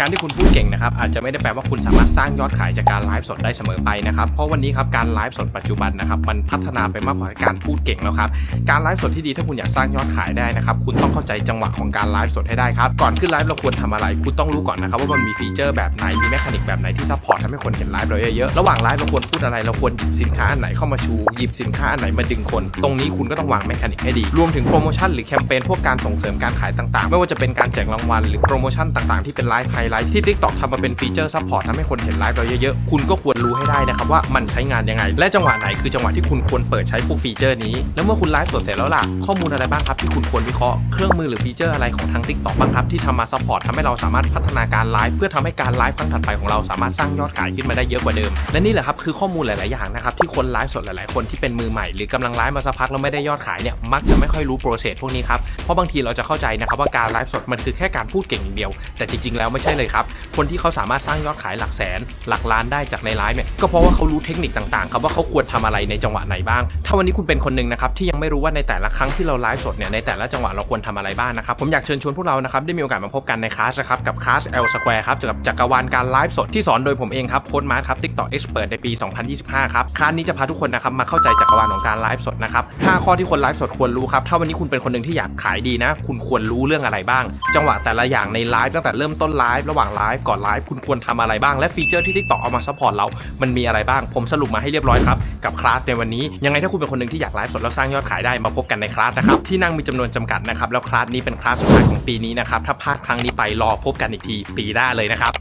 การที่คุณพูดเก่งนะครับอาจจะไม่ได้แปลว่าคุณสามารถสร้างยอดขายจากการไลฟ์สดได้เสมอไปนะครับเพราะวันนี้ครับการไลฟ์สดปัจจุบันนะครับมันพัฒนาไปมากกว่าการพูดเก่งแล้วครับการไลฟ์สดที่ดีถ้าคุณอยากสร้างยอดขายได้นะครับคุณต้องเข้าใจจังหวะของการไลฟ์สดให้ได้ครับก่อนขึ้นไลฟ์เราควรทำอะไร คุณต้องรู้ก่อนนะครับว่ามันมีฟีเจอร์แบบไหนมีแมคานิกแบบไหนที่ซัพพอร์ตทำให้คนเห็นไลฟ์เราเยอะๆระหว่างไลฟ์เราควรพูดอะไรเราควรหยิบสินค้าอันไหนเข้ามาชูหยิบสินค้าอันไหนมาดึงคน ตรงนี้คุณก็ต้องวางแมคานิกให้ดีรวมถึงโปรโมชั่นหรือแคมเปญพวกการส่งเสริมการขายต่างๆ ไม่ว่าจะเป็นการแจกรางวัลหรือโปรโมชั่นต่างๆที่เป็นไลฟ์ไฮไลท์ที่ TikTok ทำมาเป็นฟีเจอร์ซัพพอร์ตทำให้คนเห็นไลฟ์เราเยอะๆ คุณก็ควรรู้ให้ได้นะครับว่ามันใช้งานยังไง และจังหวะไหนคือจังหวะที่คุณควรเปิดใช้พวกฟีเจอร์นี้ แล้วเมื่อคุณไลฟ์สดเสร็จแล้วล่ะ ข้อมูลอะไรบ้างครับที่คุณควรวิเคราะห์เครื่องมือหรือฟีเจอร์อะไรของทาง TikTok บ้างครับที่ทำมาซัพพอร์ตทำให้เราสามารถพัฒนาการไลฟ์เพื่อทำให้การไลฟ์ครั้งถัดไปของเราสามารถสร้างยอดขายขึ้นมาได้เยอะกว่าเดิมและนี่แหละครับคือข้อมูลหลายๆอย่างนะครับที่คนไลฟ์สดหลายๆคนที่เป็นมือใหม่หรือกำลังไลฟ์มาสักพักแล้วไม่ได้ยอดขายเนี่ยมักจะไม่ค่อยรู้โปรเซสพวกนี้ครับเพราะบางทีเราจะเข้าใจนะครับว่าการไลฟ์สดมันคือแค่การพูดเก่งอย่างเดียว แต่จริงๆแล้วไม่ใช่เลยครับ คนที่เขาสามารถสร้างยอดขายหลักแสน หลักล้านได้จากในไลฟ์เนี่ยก็เพราะว่าเขารู้เทคนิคต่างๆครับว่าเขาควรทำอะไรในจังหวะไหนบ้าง ถ้าวันนี้คุณเป็นคนหนึ่งนะครับที่ยังไม่รู้ว่าในแต่ละครั้งที่เราไลฟ์สดเนี่ยในแต่ละจังหวะเราควรทำอะไรบ้างนะครับผมอยากเชิญชวนพวกเรานะครับได้มีโอกาสมาพบกันในคลาสนะครับกับคลาส L Square ครับกับจักรวาลการไลฟ์สดที่สอนโดยผมเองครับโค้ดมาร์คครับ TikTok Expert ในปี 2025 ครับคลาสนี้จะพาทุกคนนะครับมาเข้าใจจักรวาลของการไลฟ์สดนะครับ5ข้อที่คนไลฟ์สดควรรู้ครับถ้าวันนี้คุณเป็นคนหนึ่งที่อยากขายดีนะ คุณควรรู้เรื่องอะไรบ้าง จังหวะแต่ละอย่างในไลฟ์ตั้งแต่เริ่มต้นไลฟ์ระหว่างไลฟ์ก่อนไลฟ์คุณควรทำอะไรบ้าง และฟีเจอร์ที่ติ๊กต๊อกเอามาซัพพอร์ตเรา มันมีอะไรบ้าง ผมสรุปมาให้เรียบร้อยครับกับคลาสในวันนี้ ยังไงถ้าคุณเป็นคนหนึ่งที่อยากไลฟ์สดแล้วสร้างยอดขายได้มาพบกันในคลาสนะครับที่นั่งมีจำนวนจำกัดนะครับแล้วคลาสนี้เป็นคลาสสุดท้ายของปีนี้นะครับถ้าพลาดครั้งนี้ไปรอพบกันอีกทีปีหน้าเลยนะครับ